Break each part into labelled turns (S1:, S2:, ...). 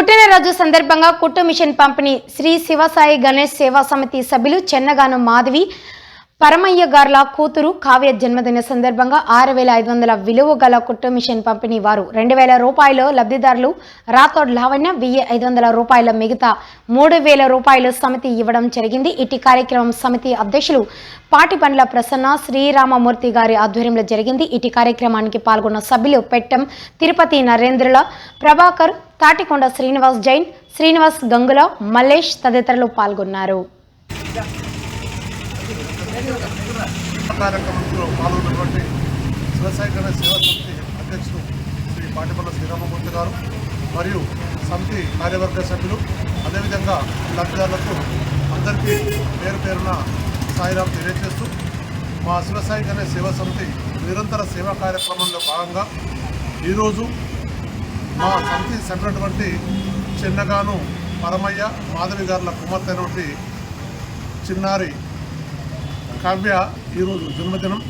S1: పుట్టినరోజు సందర్భంగా కుట్టు మిషన్ పంపిణీ శ్రీ శివసాయి గణేష్ సేవా సమితి సభ్యులు చెన్నగాను మాధవి పరమయ్య గార్ల కూతురు కావ్య జన్మదిన సందర్భంగా ఆరు వేల ఐదు వందల విలువ గల కుట్టు మిషన్ పంపిణీ వారు రెండు వేల రూపాయలు లబ్ధిదారులు రాథోడ్ లావణ్య వెయ్యి ఐదు వందల రూపాయల మిగతా మూడు వేల రూపాయలు సమితి ఇవ్వడం జరిగింది. ఇటీ కార్యక్రమం సమితి అధ్యక్షులు పాటిపండ్ల ప్రసన్న శ్రీరామమూర్తి గారి ఆధ్వర్యంలో జరిగింది. ఇటీ కార్యక్రమానికి పాల్గొన్న సభ్యులు పెట్టం తిరుపతి నరేంద్రుల ప్రభాకర్ తాటికొండ శ్రీనివాస్ జైన్ శ్రీనివాస్ గంగుల మల్లేష్ తదితరులు పాల్గొన్నారు.
S2: కార్యక్రమంలో పాల్గొన్నటువంటి సేవా సమితి అధ్యక్షుడు శ్రీ పాటిపల్ల శ్రీరామమూర్తి గారు మరియు సమితి కార్యవర్గ సభ్యులు అదేవిధంగా లబ్ధిదారులకు అందరికీ పేరు పేరున సాయిరాం తెలియజేస్తూ మా శివసాయి గణేష్ సేవా సమితి నిరంతర సేవా కార్యక్రమంలో భాగంగా ఈరోజు మా సమితి సభ్యులటువంటి చిన్నగాను పరమయ్య మాధవి గారుల కుమార్తె అయినటువంటి చిన్నారి కావ్య ఈరోజు జన్మదినం.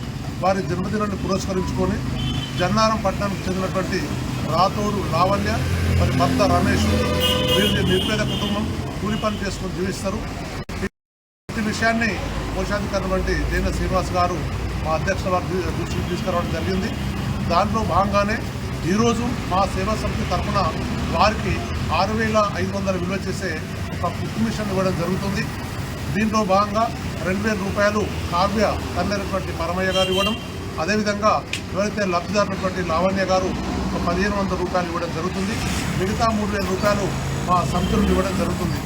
S2: వారి జన్మదినాన్ని పురస్కరించుకొని జన్నారం పట్టణానికి చెందినటువంటి రాతూరు లావల్య మరి భర్త రమేష్ వీరిని నిర్పేద కుటుంబం కూలి పని చేసుకొని జీవిస్తారు. ఈ విషయాన్ని కోశాధికారి జైన శ్రీనివాస్ గారు మా అధ్యక్షుల వారి దృష్టికి తీసుకురావడం జరిగింది. దాంట్లో భాగంగానే ఈరోజు మా సేవా సమితి తరఫున వారికి ఆరు వేల ఐదు వందల విలువ చేసే ఒక కుక్ మిషన్ ఇవ్వడం జరుగుతుంది. దీంట్లో భాగంగా రెండు వేల రూపాయలు కావ్య తల్లినటువంటి పరమయ్య గారు ఇవ్వడం అదేవిధంగా ఎవరైతే లబ్ధిదారునటువంటి లావణ్య గారు ఒక పదిహేను వందల రూపాయలు ఇవ్వడం జరుగుతుంది. మిగతా మూడు వేల రూపాయలు మా సమితులు ఇవ్వడం జరుగుతుంది.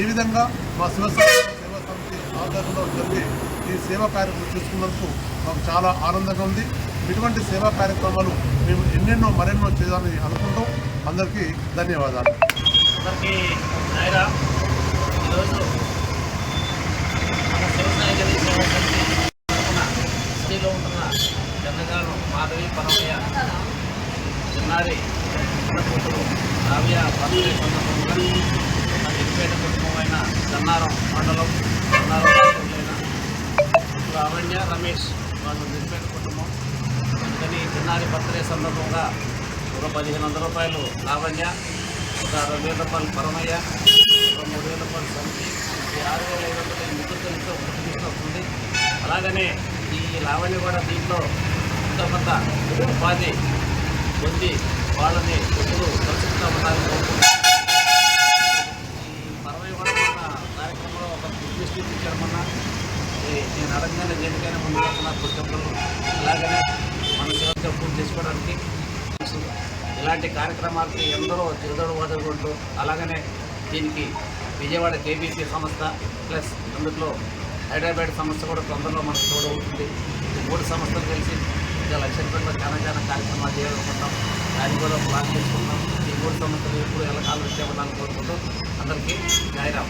S2: ఈ విధంగా మా శివసేన సేవా సమితి ఆధ్వర్యంలో జరిగే ఈ సేవా కార్యక్రమం చేసుకున్నందుకు మాకు చాలా ఆనందంగా ఉంది. ఇటువంటి సేవా కార్యక్రమాలు మేము ఎన్నెన్నో మరెన్నో చేయాలని అనుకుంటాం. అందరికీ ధన్యవాదాలు.
S3: అందరికీ నాయన ఈరోజు మన శివసాయి గది సిటీలో ఉంటున్న జనగాను మాధవి పరమయ్య చిన్నారి చిన్న కూతురు కావ్య బర్త్డే సందర్భంగా మన కుటుంబం అయిన జన్నారం మండలం జన్నారం రాష్ట్రంలోన లావణ్య రమేష్ వాళ్ళు నిర్పేట కుటుంబం. అందుకని చిన్నారి బర్త్డే సందర్భంగా ఒక పదిహేను వందల రూపాయలు లావణ్య ఒక రెండు వేల రూపాయలు పరమయ్య ఒక మూడు వేల రూపాయలు సమితి ఈ ఆరు వేల ఐదు వందల మిత్రులతో ఒక ఒకటి వస్తుంది అలాగనే ఈ లావణ్య కూడా దీంట్లో ఇంత కొంత ఉపాధి పొంది వాళ్ళని ఎప్పుడు కలుసుకుంటా ఉండాలని కోరుకుంటున్నాను. ఈ కార్యక్రమంలో ఒక బుద్ధిస్ట్ ఇచ్చారు మొన్న నేను అడగగానే దేనికైనా ముందు వస్తున్నారు అలాగనే మన పూర్తి చేసుకోవడానికి ఇలాంటి కార్యక్రమాలకి ఎందరో తిరుదడు వదలుకుంటూ అలాగనే దీనికి విజయవాడ కేబీసీ సంస్థ ప్లస్ అందులో హైదరాబాద్ సంస్థ కూడా తొందరలో మనకు తోడవుతుంది. మూడు సంస్థలు కలిసి ఇంకా లక్ష రూపాయలు చాలా చాలా కార్యక్రమాలు చేయాలనుకుంటాం దాన్ని కూడా ప్లాన్ చేసుకుంటాం ఈ మూడు సంస్థలు ఎప్పుడు ఎలా కాలం ఇచ్చేవాళ్ళని కోరుకుంటూ అందరికీ జాయిరాం